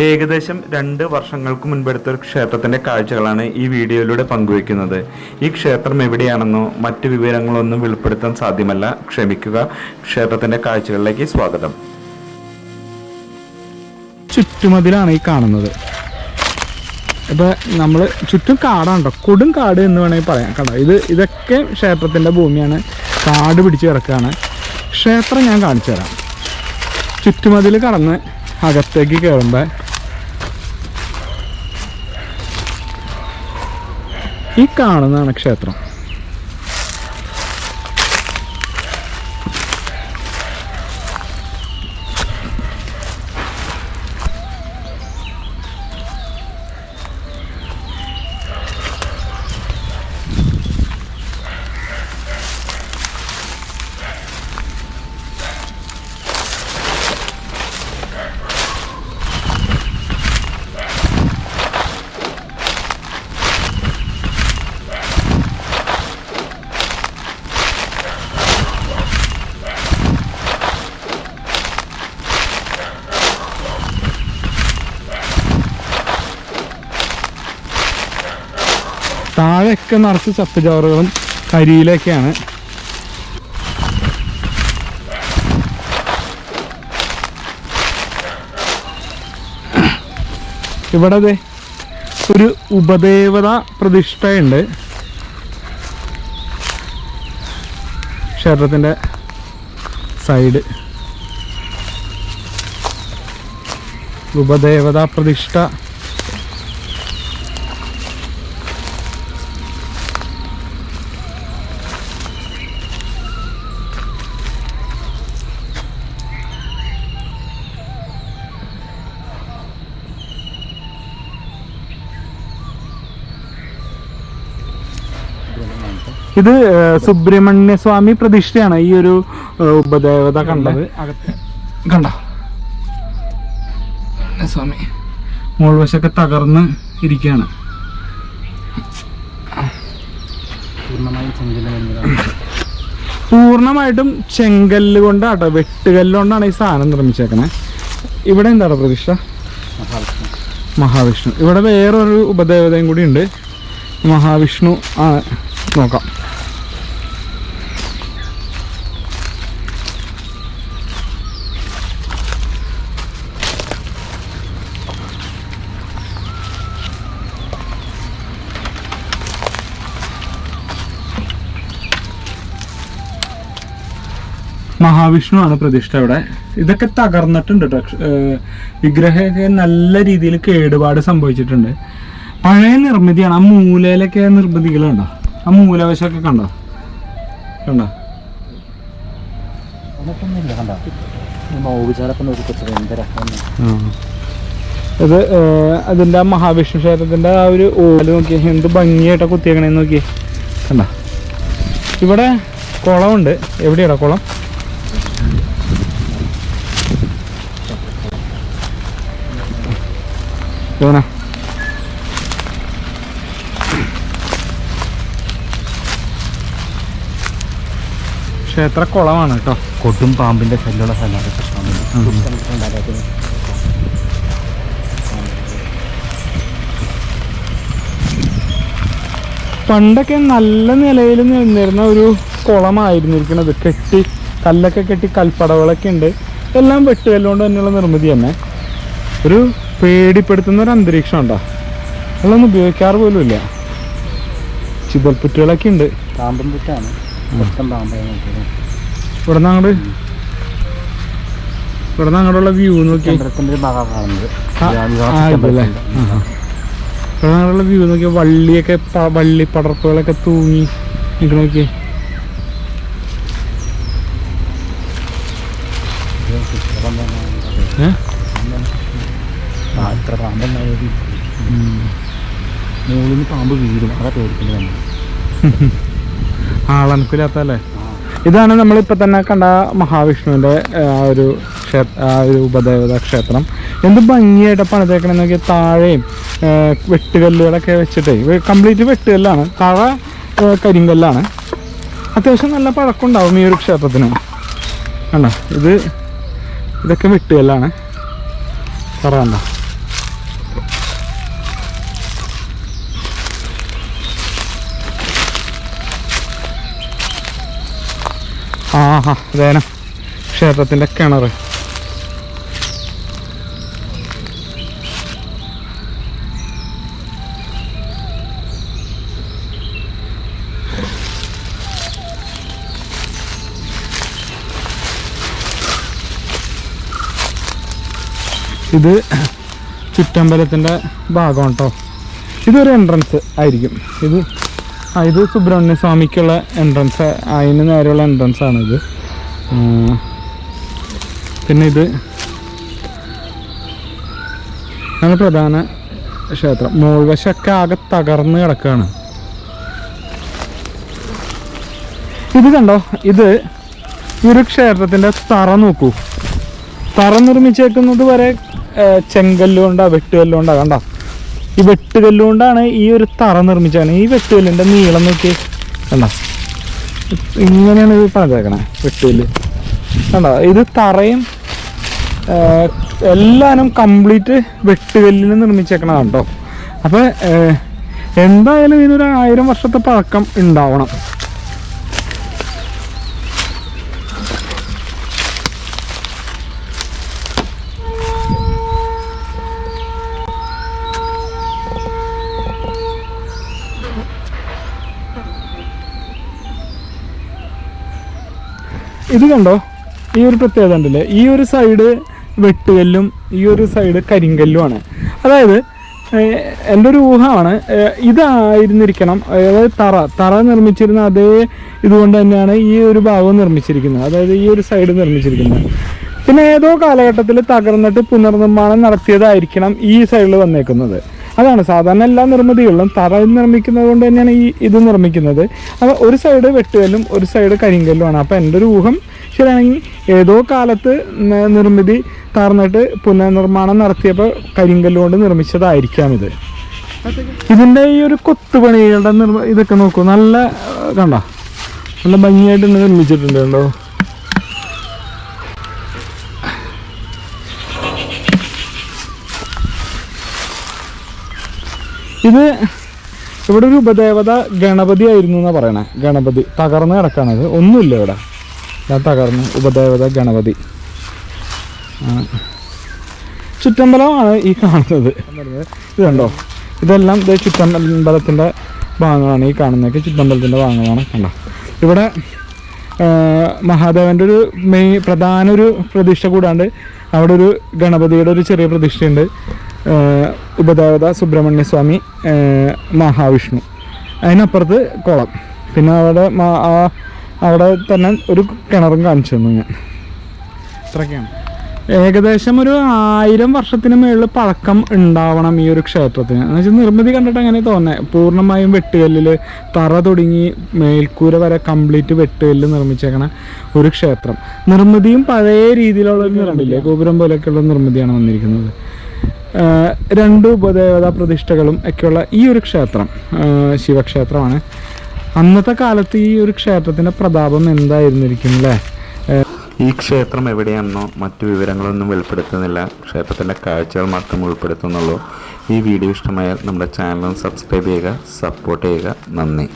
ഏകദേശം രണ്ട് വർഷങ്ങൾക്ക് മുൻപെടുത്ത ഒരു ക്ഷേത്രത്തിന്റെ കാഴ്ചകളാണ് ഈ വീഡിയോയിലൂടെ പങ്കുവയ്ക്കുന്നത്. ഈ ക്ഷേത്രം എവിടെയാണെന്നോ മറ്റു വിവരങ്ങളൊന്നും വെളിപ്പെടുത്താൻ സാധ്യമല്ല. ക്ഷമിക്കുക. ക്ഷേത്രത്തിന്റെ കാഴ്ചകളിലേക്ക് സ്വാഗതം. ചുറ്റുമതിലാണ് ഈ കാണുന്നത്. ഇപ്പൊ നമ്മൾ ചുറ്റും കാടാണ്ടോ കൊടും കാട് എന്ന് വേണമെങ്കിൽ പറയാം. കണ്ടോ? ഇത് ഇതൊക്കെ ക്ഷേത്രത്തിന്റെ ഭൂമിയാണ്. കാട് പിടിച്ച് കിടക്കുകയാണ്. ക്ഷേത്രം ഞാൻ കാണിച്ചു തരാം ചുറ്റുമതിൽ കടന്ന് അകത്തേക്ക് കയറുമ്പോൾ ഈ കാണുന്നതാണ് ക്ഷേത്രം. താഴെയൊക്കെ നിറച്ച് ചപ്പുചവറുകളും കരിയിലൊക്കെയാണ്. ഇവിടെ അതെ ഒരു ഉപദേവത പ്രതിഷ്ഠയുണ്ട്. ക്ഷേത്രത്തിന്റെ സൈഡ്. ഉപദേവതാ പ്രതിഷ്ഠ. ഇത് സുബ്രഹ്മണ്യ സ്വാമി പ്രതിഷ്ഠയാണ് ഈ ഒരു ഉപദേവത കണ്ടത്. കണ്ട? സ്വാമി? മുൾവശൊക്കെ തകർന്ന് ഇരിക്കുകയാണ്. പൂർണമായിട്ടും ചെങ്കല്ല് കൊണ്ടാട്ടോ വെട്ടുകല്ല് കൊണ്ടാണ് ഈ സാധനം നിർമ്മിച്ചേക്കണേ. ഇവിടെ എന്താണ് പ്രതിഷ്ഠ? മഹാവിഷ്ണു. ഇവിടെ വേറൊരു ഉപദേവതയും കൂടി ഉണ്ട്. മഹാവിഷ്ണു ആ നോക്കാം. മഹാവിഷ്ണു ആണ് പ്രതിഷ്ഠ ഇവിടെ ഇതൊക്കെ തകർന്നിട്ടുണ്ട് വിഗ്രഹമൊക്കെ നല്ല രീതിയിൽ കേടുപാട് സംഭവിച്ചിട്ടുണ്ട്. പഴയ നിർമ്മിതിയാണ്. ആ മൂലയിലൊക്കെ നിർമ്മിതികളുണ്ടോ? ആ മൂലവശമൊക്കെ കണ്ടോ? കണ്ടോ? ഇത് അതിന്റെ മഹാവിഷ്ണു ക്ഷേത്രത്തിന്റെ ആ ഒരു ഓൽ നോക്കി എന്ത് ഭംഗിയായിട്ടാ കുത്തിയേക്കണേന്ന് നോക്കിയേ. കണ്ട? ഇവിടെ കുളമുണ്ട്. എവിടെയാടാ കുളം? ഇവനാ ക്ഷേത്ര കുളമാണ് കേട്ടോ. കൊടും പാമ്പിന്റെ ശല്യമുള്ള സ്ഥലമാണ് കൃഷ്ണ പണ്ടൊക്കെ നല്ല നിലയിൽ നിന്നിരുന്ന ഒരു കുളമായിരുന്നിരിക്കണത്. കെട്ടി കല്ലൊക്കെ കെട്ടി കൽപ്പടകളൊക്കെ ഉണ്ട്. എല്ലാം വെട്ടുകല്ലുകൊണ്ട് തന്നെയുള്ള നിർമ്മിതി തന്നെ. ഒരു പേടിപ്പെടുത്തുന്ന ഒരു അന്തരീക്ഷം ഉണ്ടോ അതൊന്നും ഉപയോഗിക്കാറ് പോലും ഇല്ല. ചിതൽപ്പുറ്റുകളൊക്കെ ഉണ്ട്. പാമ്പും പുറ്റാണ്. ഇവിടെ നിന്ന് അങ്ങോട്ട് ഇവിടെ നിന്ന് അങ്ങോട്ടുള്ള വ്യൂ നോക്കി. ഇവിടെ അങ്ങോട്ടുള്ള വ്യൂ നോക്കി. വള്ളിയൊക്കെ വള്ളി പടർപ്പുകളൊക്കെ തൂങ്ങി നിൽക്കണ നോക്കി. ഏ? ഇത്ര പാമ്പുണ്ടായത് മുകളിൽ നിന്ന് പാമ്പ് വീഴും. അതാ പേടിക്കുന്നത് നമ്മൾ ആളനക്കില്ലാത്തല്ലേ ഇതാണ് നമ്മളിപ്പോൾ തന്നെ കണ്ട മഹാവിഷ്ണുവിന്റെ ആ, ഒരു ക്ഷേത്ര ആ ഒരു ഉപദേവത ക്ഷേത്രം. എന്ത് ഭംഗിയായിട്ട് പണിതേക്കണമെന്ന് നോക്കിയാൽ താഴെയും വെട്ടുകല്ലുകളൊക്കെ വെച്ചിട്ടേ കംപ്ലീറ്റ് വെട്ടുകല്ലാണ്. താഴെ കരിങ്കല്ലാണ്. അത്യാവശ്യം നല്ല പഴക്കമുണ്ടാവും ഈ ഒരു ക്ഷേത്രത്തിന്. കണ്ടോ? ഇത് ഇതൊക്കെ വെട്ടുകല്ലാണ്. പറയണ്ട ആഹാ. അതേന. ക്ഷേത്രത്തിന്റെ കിണർ. ഇത് ചുറ്റമ്പലത്തിന്റെ ഭാഗം കേട്ടോ ഇതൊരു എൻട്രൻസ് ആയിരിക്കും. ഇത് ഇത് സുബ്രഹ്മണ്യ സ്വാമിക്കുള്ള എൻട്രൻസ് അതിന് നേരെയുള്ള എൻട്രൻസ് ആണ് ഇത് പിന്നെ ഇത് നമ്മുടെ പ്രധാന ക്ഷേത്രം. മോൾവശമൊക്കെ ആകെ തകർന്ന് കിടക്കുകയാണ് ഇത് കണ്ടോ? ഇത് ഈ ഒരു ക്ഷേത്രത്തിന്റെ തറ നോക്കൂ. തറ നിർമ്മിച്ചേക്കുന്നത് വരെ ചെങ്കല്ലുകൊണ്ടാണ് ചെങ്കല്ലുകൊണ്ടാ വെട്ടുകല്ലുകൊണ്ടാ കണ്ടോ? ഈ വെട്ടുകല്ലുകൊണ്ടാണ് ഈ ഒരു തറ നിർമ്മിച്ചാണ് ഈ വെട്ടുകല്ലിന്റെ നീളം നോക്കി കണ്ടോ? ഇങ്ങനെയാണ് ഇത് പണിതേക്കണേ വെട്ടുകല്ല്. കണ്ടോ? ഇത് തറയും എല്ലാനും കംപ്ലീറ്റ് വെട്ടുകല്ലിൽ നിർമ്മിച്ചേക്കണതാണ് കേട്ടോ. അപ്പോൾ എന്തായാലും ഇതിനൊരു ആയിരം വർഷത്തെ പഴക്കം ഉണ്ടാവണം. ഇത് കണ്ടോ? ഈ ഒരു പ്രത്യേകത ഉണ്ടല്ലേ ഈ ഒരു സൈഡ് വെട്ടുകല്ലും ഈ ഒരു സൈഡ് കരിങ്കല്ലുമാണ് അതായത് എന്റെ ഒരു ഊഹമാണ് ഇതായിരുന്നിരിക്കണം അതായത് തറ തറ നിർമ്മിച്ചിരുന്ന അതേ ഇതുകൊണ്ട് തന്നെയാണ് ഈ ഒരു ഭാഗം നിർമ്മിച്ചിരിക്കുന്നത് അതായത് ഈ ഒരു സൈഡ് നിർമ്മിച്ചിരിക്കുന്നത്. പിന്നെ ഏതോ കാലഘട്ടത്തിൽ തകർന്നിട്ട് പുനർനിർമ്മാണം നടത്തിയതായിരിക്കണം ഈ സൈഡിൽ വന്നേക്കുന്നത്. അതാണ് സാധാരണ എല്ലാ നിർമ്മിതികളിലും തറ നിർമ്മിക്കുന്നത് കൊണ്ട് തന്നെയാണ് ഈ ഇത് നിർമ്മിക്കുന്നത്. അപ്പോൾ ഒരു സൈഡ് വെട്ടുകല്ലും ഒരു സൈഡ് കരിങ്കല്ലുമാണ്. അപ്പോൾ എന്റെ ഒരു ഊഹം ശരിയാണെങ്കിൽ ഏതോ കാലത്ത് നിർമ്മിതി തറന്നിട്ട് പുനർനിർമ്മാണം നടത്തിയപ്പോൾ കരിങ്കല്ലുകൊണ്ട് നിർമ്മിച്ചതായിരിക്കാം ഇത്. ഇതിന്റെ ഈ ഒരു കൊത്തുപണികളുടെ നിർമ്മ ഇതൊക്കെ നോക്കൂ. നല്ല കണ്ട? നല്ല ഭംഗിയായിട്ട് നിർമ്മിച്ചിട്ടുണ്ട് കണ്ടോ? ഇത് ഇവിടെ ഒരു ഉപദേവത ഗണപതി ആയിരുന്നു എന്നാ പറയണേ. ഗണപതി. തകർന്ന് കിടക്കണത് ഒന്നുമില്ല ഇവിടെ. ഞാൻ തകർന്ന് ഉപദേവത ഗണപതി. ചുറ്റമ്പലമാണ് ഈ കാണുന്നത്. ഇതുണ്ടോ ഇതെല്ലാം ഇത് ചുറ്റമ്പലത്തിന്റെ ഭാഗങ്ങളാണ് ഈ കാണുന്നതൊക്കെ ചുറ്റമ്പലത്തിന്റെ ഭാഗങ്ങളാണ് കണ്ടോ? ഇവിടെ മഹാദേവന്റെ ഒരു മെയിൻ പ്രധാന ഒരു പ്രതിഷ്ഠ കൂടാണ്ട് അവിടെ ഒരു ഗണപതിയുടെ ഒരു ചെറിയ പ്രതിഷ്ഠയുണ്ട്. ഉപദേവത സുബ്രഹ്മണ്യസ്വാമി മഹാവിഷ്ണു. അതിനപ്പുറത്ത് കുളം. പിന്നെ അവിടെ ആ- അവിടെ തന്നെ ഒരു കിണറും കാണിച്ചു തന്നു ഞാൻ. ഇത്രയൊക്കെയാണ്. ഏകദേശം ഒരു ആയിരം വർഷത്തിന് മുകളിൽ പഴക്കം ഉണ്ടാവണം ഈ ഒരു ക്ഷേത്രത്തിന്. എന്ന് വെച്ചാൽ നിർമ്മിതി കണ്ടിട്ട് അങ്ങനെ തോന്നേ പൂർണമായും വെട്ടുകല്ലിൽ തറ തുടങ്ങി മേൽക്കൂര വരെ കംപ്ലീറ്റ് വെട്ടുകല്ല് നിർമ്മിച്ചേക്കണ ഒരു ക്ഷേത്രം. നിർമ്മിതിയും പഴയ രീതിയിലുള്ള ഒരു ഗോപുരം പോലെയൊക്കെയുള്ള നിർമ്മിതിയാണ് വന്നിരിക്കുന്നത്. രണ്ട് ഉപദേവതാ പ്രതിഷ്ഠകളും ഒക്കെയുള്ള ഈ ഒരു ക്ഷേത്രം ശിവക്ഷേത്രമാണ്. അന്നത്തെ കാലത്ത് ഈ ഒരു ക്ഷേത്രത്തിന്റെ പ്രതാപം എന്തായിരുന്നിരിക്കും അല്ലേ ഈ ക്ഷേത്രം എവിടെയാണെന്നോ മറ്റു വിവരങ്ങളൊന്നും വെളിപ്പെടുത്തുന്നില്ല. ക്ഷേത്രത്തിന്റെ കാഴ്ചകൾ മാത്രം ഉൾപ്പെടുത്തുന്നുള്ളൂ. ഈ വീഡിയോ ഇഷ്ടമായാൽ നമ്മുടെ ചാനൽ സബ്സ്ക്രൈബ് ചെയ്യുക സപ്പോർട്ട് ചെയ്യുക. നന്ദി.